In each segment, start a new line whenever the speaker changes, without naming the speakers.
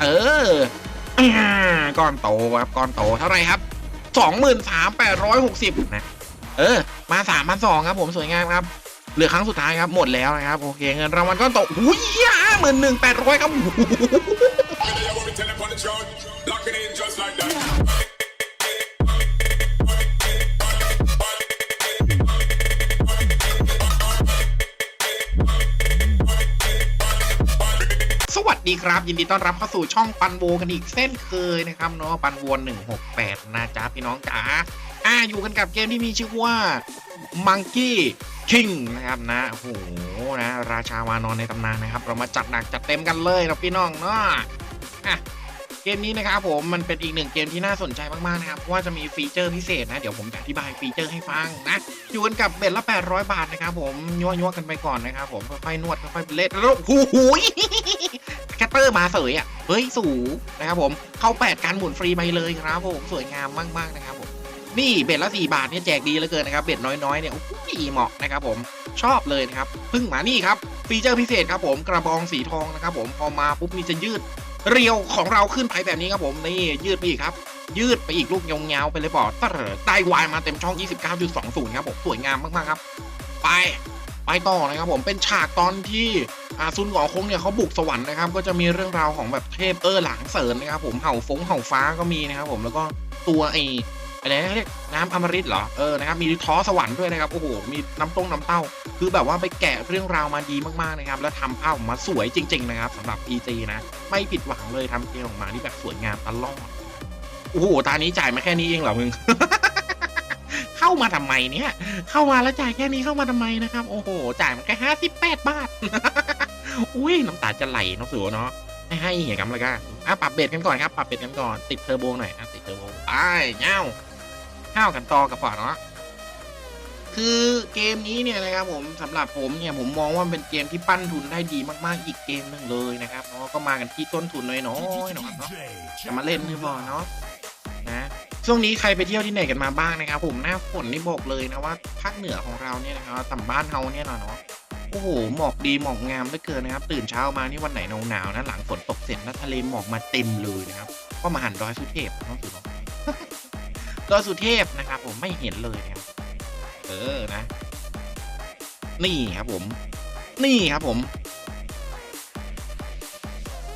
เออก้อนโตครับก้อนโตเท่าไรครับสองหมื่นสามแปดร้อยหกสิบนะเออ มาสามพันสองครับผมสวยงามครับเหลือครั้งสุดท้ายครับหมดแล้วนะครับโอเคเงินรางวัลก้อนโตหุ้ยหมื่นหนึ่งแปดร้อยครับ ดีครับยินดีต้อนรับเข้าสู่ช่องปันโวกันอีกเส้นเคยนะครับเนาะปันโวหนึ่งหกแปดนะจ๊ะพี่น้องจ๋าอ่าอยู่กันกับเกมที่มีชื่อว่า Monkey King นะครับนะโอ้โหนะราชาวานอนในตำนานนะครับ เรามาจัดหนักจัดเต็มกันเลยนะพี่น้องเนาะอะเกมนี้นะครับผมมันเป็นอีกหนึ่งเกมที่น่าสนใจมากๆนะครับเพราะว่าจะมีฟีเจอร์พิเศษนะ เดี๋ยวผมจะอธิบายฟีเจอร์ให้ฟังนะอยู่กันกับเบ็ดละ 800 บาทนะครับผมยั่วยั่วๆกันไปก่อนนะครับผมค่อยๆนวดค่อยๆเล่นแล้วโอ้โห เตอร์มาเสยอะเฮ้ยสูงนะครับผมเข้า 8 การหมุนฟรีไปเลยครับผมสวยงามมากๆนะครับผมนี่เบ็ดละ 4 บาทเนี่ยแจกดีเหลือเกินนะครับเบ็ดน้อยๆเนี่ยโอ้โหเหมาะนะครับผมชอบเลยนะครับพิ่งมานี่ครับฟีเจอร์พิเศษครับผมกระบองสีทองนะครับผมพอมาปุ๊บนี่จะยืดเรียวของเราขึ้นไปแบบนี้ครับผมนี่ยืดไปอีกครับยืดไปอีกลูกยาวๆไปเลยบอดตะเหรอได้วายมาเต็มช่อง 29.20 ครับผมสวยงามมากๆครับ ไป ไปต่อนะครับผมเป็นฉากตอนที่ อาซุนหงอคงเนี่ยเขาบุกสวรรค์นะครับ ก็จะมีเรื่องราวของแบบเทพเออหลางเสริญนะครับ ผมเห่าฟงเห่าฟ้าก็มีนะครับ ผมแล้วก็ตัวไออะไรนะเรียกน้ำอมฤตเหรอ เออ นะครับ มีท้อสวรรค์ด้วยนะครับ โอ้โห มีน้ำต้งน้ำเต้า คือแบบว่าไปแกะเรื่องราวมาดีมากๆนะครับ แล้วทำภาพออกมาสวยจริง ๆ นะครับสำหรับ PG นะ ไม่ผิดหวังเลยทำเกมออกมาที่แบบสวยงามตลอด โอ้โห ตานี้จ่ายมาแค่นี้เองเหรอมึง เข้ามาทำไมเนี่ย เข้ามาแล้วจ่ายแค่นี้เข้ามาทำไมนะครับ โอ้โห จ่ายมาแค่ห้าสิบแปดบาท อุ้ยน้ำตาจะไหลน้องสัวเนาะให้ให้เหี้ยกำละกันอะปรับเบ็ดกันก่อนครับ ปรับเบ็ดกันก่อน ติดเทอร์โบหน่อยอะติดเทอร์โบไปเง้าข้าวกันต่อกับป่าเนาะคือเกมนี้เนี่ยนะครับผมสำหรับผมเนี่ยผมมองว่าเป็นเกมที่ปั้นทุนได้ดีมากๆอีกเกมหนึ่งเลยนะครับเนาะก็มากันที่ต้นทุนน้อยๆนะครับเนาะจะมาเล่นนี่พอเนาะนะช่วงนี้ใครไปเที่ยวที่ไหนกันมาบ้างนะครับ ผมหน้าฝนนี่บอกเลยนะว่าภาคเหนือของเราเนี่ยนะครับต่ำบ้านเฮาเนี่ยเนาะเนาะ โอ้โห หมอกดีหมอกงามเหลือเกินนะครับ ตื่นเช้ามานี่วันไหนหนาวๆนะ หลังฝนตกเสร็จแล้วทะเลหมอกมาเต็มเลยนะครับ ก็มาหันดอยสุเทพน้องสุเนาดอยสุเทพนะครับ ผมไม่เห็นเลยนะครับ เออนะ นี่ครับผม นี่ครับผม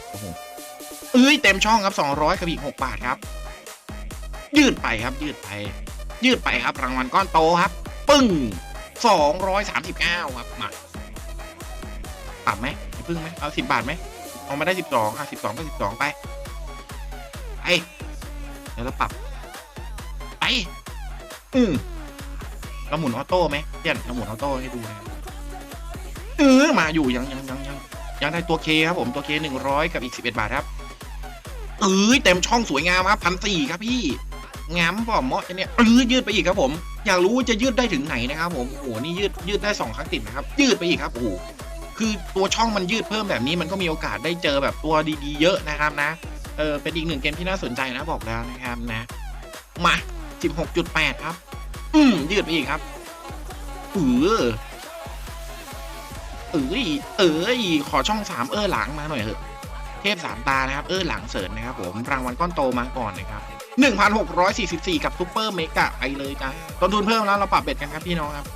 โอ้โหเอ้ยเต็มช่องครับ 200กับอีก6บาทครับ ยืดไปครับ ยืดไป ยืดไปครับรางวัลก้อนโตครับ ปึ้ง239 ครับมา เพึ่งไหมเอา10บาทไหมเอามาได้12อะ12ก็12ไปไปเดี๋ยวเราปรับไปอืมเราหมุนออโต้ไหมเพื่อนเราหมุนออโต้ให้ดูนะเออมาอยู่ยังยังยังยังยังได้ตัวเคครับผมตัวเคหนึ่งร้อยกับอีกสิบเอ็ดบาทครับเอ้ยเต็มช่องสวยงามครับพันสี่ครับพี่งามป่อมเมาะเนี่ยเออยืดไปอีกครับผม อยากรู้ว่าจะยืดได้ถึงไหนนะครับผมโอ้โหนี่ยืดยืดได้สองครั้งติดนะครับ ยืดไปอีกครับโอ้โห คือตัวช่องมันยืดเพิ่มแบบนี้มันก็มีโอกาสได้เจอแบบตัวดีๆ เยอะนะครับนะ เออเป็นอีกหนึ่งเกมที่น่าสนใจนะบอกแล้วนะครับนะ มาสิบหกจุดแปดครับ อืมยืดไปอีกครับ เออเอ้ยเอ้ยขอช่องสามเออหลังมาหน่อยเถอะ เทพสามตานะครับ เออหลังเสริญนะครับผมรางวัลก้อนโตมาก่อนนะครับหนึ่งพันหกร้อยสี่สิบสี่กับซูเปอร์เมกะไปเลยจ้ะต้นทุนเพิ่มแล้วเราปรับเบ็ดกันครับพี่น้องครับ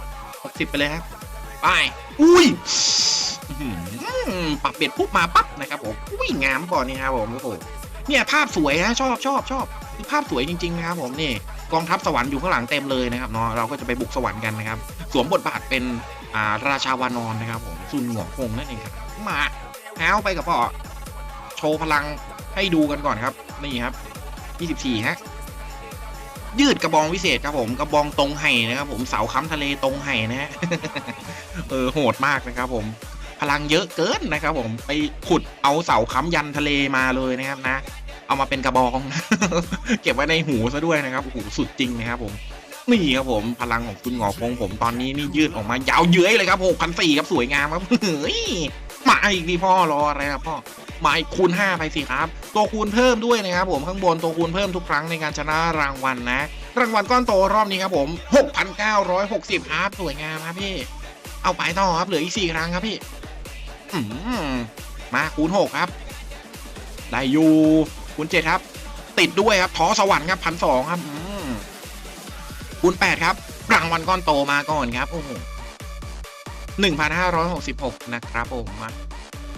หกสิบไปเลยครับ ไป อุ้ย ปรับเบ็ดปุ๊บมาปั๊บนะครับผมอุ้ยงามก่อนนี่ครับผมโอ้โหเนี่ยภาพสวยฮะชอบชอบชอบคือภาพสวยจริงๆนะครับผมนี่กองทัพสวรรค์อยู่ข้างหลังเต็มเลยนะครับเนาะเราก็จะไปบุกสวรรค์กันนะครับ สวมบทบาทเป็นอ่าราชาวานอนนะครับผมซุนหงวงคงนั่นเองครับมาเอาไปกับพ่อโชว์พลังให้ดูกันก่อนครับนี่ครับ 24ฮะยืดกระบองวิเศษครับผมกระบองตรงไห่นะครับผมเสาค้ำทะเลตรงไห่นะฮะเออโหดมากนะครับผม พลังเยอะเกินนะครับ ผมไปขุดเอาเสาค้ำยันทะเลมาเลยนะครับนะ เอามาเป็นกระบอง เก็บไว้ในหูซะด้วยนะครับโอ้โหสุดจริงนะครับ ผมนี่ครับผมพลังของคุณหงอคงผมตอนนี้นี่ยืดออกมายาวเย้ยเลยครับหกพันสี่ครับสวยงามครับเฮ้ยมาอีกดีพ่อรออะไรครับพ่อมาอีกคูณ 5 ไปสิครับ ตัวคูณเพิ่มด้วยนะครับผมข้างบนตัวคูณเพิ่มทุกครั้งในการชนะรางวัลนะ รางวัลก้อนโตรอบนี้ครับผม 6,960 ครับ สวยงามครับพี่ เอาไปต่อครับ เหลืออีก 4 ครั้งครับพี่ มาคูณ6ครับ ได้อยู่คูณเจ็ดครับ ติดด้วยครับทอสวรรค์ครับพันสองครับคูณแปดครับรางวัลก้อนโตมาก่อนครับโอ้โหหนึ่งพันห้าร้อยหกสิบหกนะครับผมมา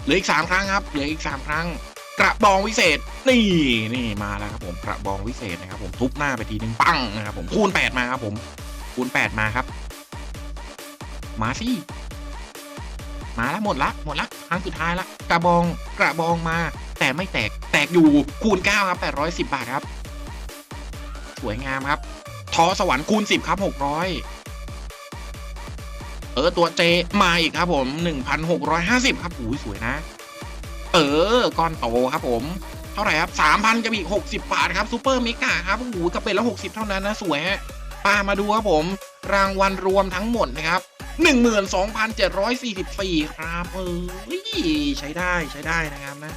เหลืออีกสามครั้งครับเหลืออีกสามครั้ง กระบองวิเศษ นี่นี่มาแล้วครับผมกระบองวิเศษนะครับ ผมทุบหน้าไปทีนึงปังนะครับผมคูณแปดมาครับผมคูณแปดมาครับ มาสิ มาแล้วหมดละหมดละครั้งสุดท้ายละกระบองกระบองมา แต่ไม่แตกแตกอยู่คูณเก้าครับแปดร้อยสิบบาทครับ สวยงามครับ ทอสวรรค์คูณสิบครับหกร้อยเออตัวเจมาอีกครับผมหนึ่งพันหกร้อยห้าสิบครับหูยสวยนะ เออก้อนโตครับผมเท่าไหร่ครับสามพันกับอีกหกสิบบาทครับซูเปอร์เมกาครับโอ้โหกระเป็นละหกสิบเท่านั้นนะ สวยฮะป้ามาดูครับผม รางวัลรวมทั้งหมดนะครับ หนึ่งหมื่นสองพันเจ็ดร้อยสี่สิบสี่ครับเออใช้ได้ใช้ได้นะครับนะ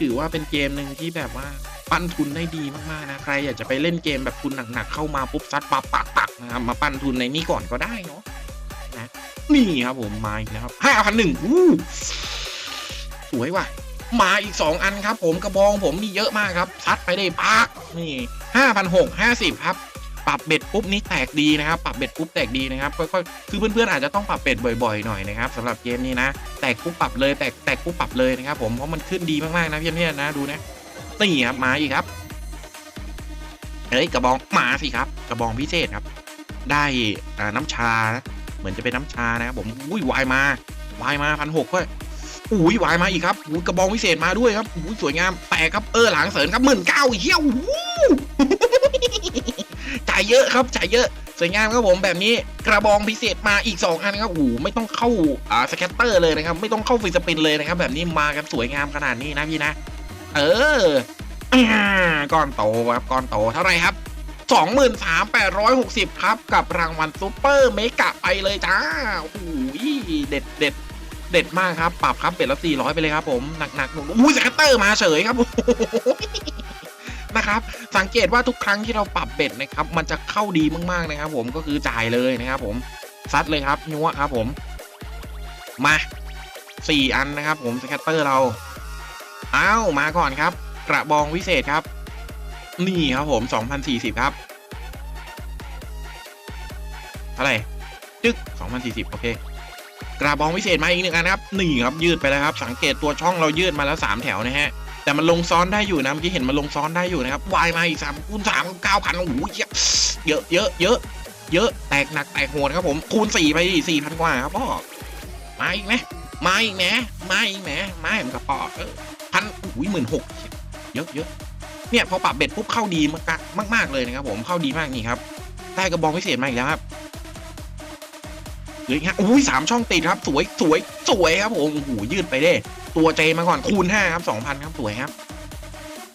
ถือว่าเป็นเกมหนึ่งที่แบบว่าปั้นทุนได้ดีมากๆนะใครอยากจะไปเล่นเกมแบบทุนหนักๆเข้ามาปุ๊บซัดปับปักปักนะครับมาปั้นทุนในนี้ก่อนก็ได้เนาะนะนี่ครับผมมาอีกแล้วครับห้าพันหนึ่งอู้สวยว่ะมาอีกสองอันครับ ผมกระบองผมมีเยอะมากครับซัดไปได้ปักนี่ห้าพันหกห้าสิบครับ ปรับเบ็ดปุ๊บนี่แตกดีนะครับปรับเบ็ดปุ๊บแตกดีนะครับค่อยๆคือเพื่อนๆอาจจะต้องปรับเบ็ดบ่อยๆหน่อยนะครับสำหรับเกมนี้นะ แตกปุ๊บปรับเลยแตกแตกปุ๊บปรับเลยนะครับผมเพราะมันขึ้นดีมากๆนะเพื่อนๆนะดูนะนี่ครับมาอีกครับเอ้ยกระบองมาสิครับ กระบองพิเศษครับ ได้น้ำชาเหมือนจะเป็นน้ำชานะครับผมอุ้ยวายมาวายมาพันหกก็อุ้ยวายมาอีกครับอุ้ยกระบองพิเศษมาด้วยครับอุ้ยสวยงามแตกครับเออหลังเสริญครับหมื่นเก้าเฮี้ยวอู้จ่ายเยอะครับจ่ายเยอะสวยงามครับผมแบบนี้กระบองพิเศษมาอีก 2 อันครับโอ้ไม่ต้องเข้าอ่าสแคตเตอร์เลยนะครับ ไม่ต้องเข้าฟรีสปินเลยนะครับ แบบนี้มากันสวยงามขนาดนี้นะพี่นะ เออก้อนโตครับก้อนโตเท่าไหร่ครับ23,860 ครับ กับรางวัลซูเปอร์เมกะไปเลยจ้าโอ้โหเด็ดเด็ดเด็ดมากครับ ปรับครับเป็ดละ400 ไปเลยครับผม หนักๆหนุนอุ้ยสแคตเตอร์มาเฉยครับโอ้ นะครับ สังเกตว่าทุกครั้งที่เราปรับเบ็ดนะครับ มันจะเข้าดีมากๆนะครับ ผมก็คือจ่ายเลยนะครับ ผมซัดเลยครับนัวครับ ผมมาสี่อันนะครับ ผมสแคตเตอร์เราอ้าวมาก่อนครับ กระบองวิเศษครับ นี่ครับผม2040ครับเท่าไหร่จึ๊ก2040โอเคกระบองวิเศษมาอีกหนึ่งอันครับหนี่ครับยืดไปแล้วครับ สังเกตตัวช่องเรายืดมาแล้วสามแถวนะฮะ แต่มันลงซ้อนได้อยู่นะเมื่อกี้เห็นมันลงซ้อนได้อยู่นะครับวายมาอีกสามคูณสามเก้าพันโอ้โหเยอะเยอะเยอะเยอะแตกหนักแตกโหดครับผมคูณสี่ไปสี่พันกว่าครับพ่อมาอีกไหมมาอีกไหมมาอีกไหมมาเหมือนกับพ่อเอพันอุ้ยหมื่นหกเยอะเยอะเนี่ยพอปรับเบ็ดปุ๊บเข้าดีมากมากๆเลยนะครับผมเข้าดีมากนี่ครับได้กระบองพิเศษมาอีกแล้วครับเหลืออีกฮะอุ้ยสามช่องติดครับ สวยสวยสวยครับผมโอ้โหยืดไปได้ ตัวเจมาก่อนคูณห้าครับสองพันครับสวยครับ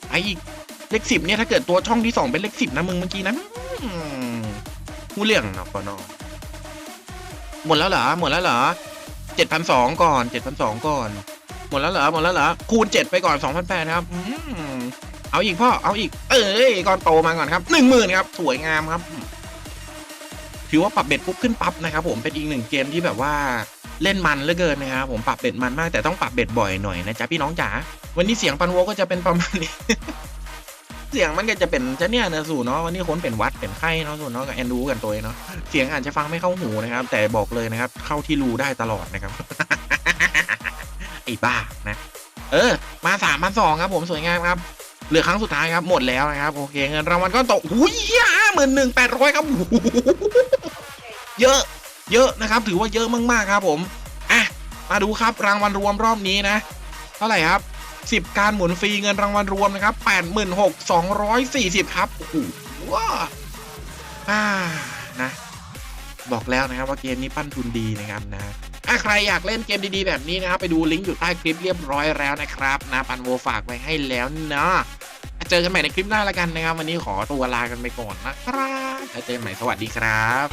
ไออีกเลขสิบเนี่ยถ้าเกิดตัวช่องที่สองเป็นเลขสิบนะมึงเมื่อกี้นะอืมผู้เรื่องเนาะปอนอหมดแล้วเหรอหมดแล้วเหรอเจ็ดพันสองก่อนเจ็ดพันสองก่อน หมดแล้วเหรอหมดแล้วเหรอคูณเจ็ดไปก่อนสองพันแปดครับเอาอีกพ่อเอาอีก เอ้ยก่อนโตมาก่อนครับหนึ่งหมื่นครับสวยงามครับ ถือว่าปรับเบ็ดปุ๊บขึ้นปั๊บนะครับ ผมเป็นอีกหนึ่งเกมที่แบบว่า เล่นมันเหลือเกินนะครับผมปรับเบ็ดมันมากแต่ต้องปรับเบ็ดบ่อยหน่อยนะจ๊ะพี่น้องจ๋าวันนี้เสียงปันโวก็จะเป็นประมาณนี้ เสียงมันก็จะเป็นจะเนี่ยนะสู่เนาะวันนี้คนเป็นวัดเป็นไข้เนาะสู่เนาะกับแอนดูกันตัวเองเนาะเสียงอาจจะฟังไม่เข้าหูนะครับ แต่บอกเลยนะครับ เข้าที่รูได้ตลอดนะครับไอ้บ้านะ เออ มาสามพันสองครับผมสวยงามครับเหลือครั้งสุดท้ายครับหมดแล้วนะครับโอเคเงินรางวัลก็ตกหุ้ยหมื่นหนึ่งแปดร้อยครับเยอะ เยอะนะครับ ถือว่าเยอะมากๆครับผมอะมาดูครับรางวัลรวมรอบนี้นะ เท่าไหร่ครับ 10 การหมุนฟรีเงินรางวัลรวมนะครับ86,240 ครับโอ้โหว้าอ่านะบอกแล้วนะครับว่าเกมนี้ปั้นทุนดีนะครับนะถ้าใครอยากเล่นเกมดีๆแบบนี้นะครับ ไปดูลิงก์อยู่ใต้คลิปเรียบร้อยแล้วนะครับนะปันโวฝากไว้ให้แล้วเนาะ เจอกันใหม่ในคลิปหน้าละกันนะครับ วันนี้ขอตัวลากันไปก่อนนะครับแล้วเจอกันใหม่สวัสดีครับ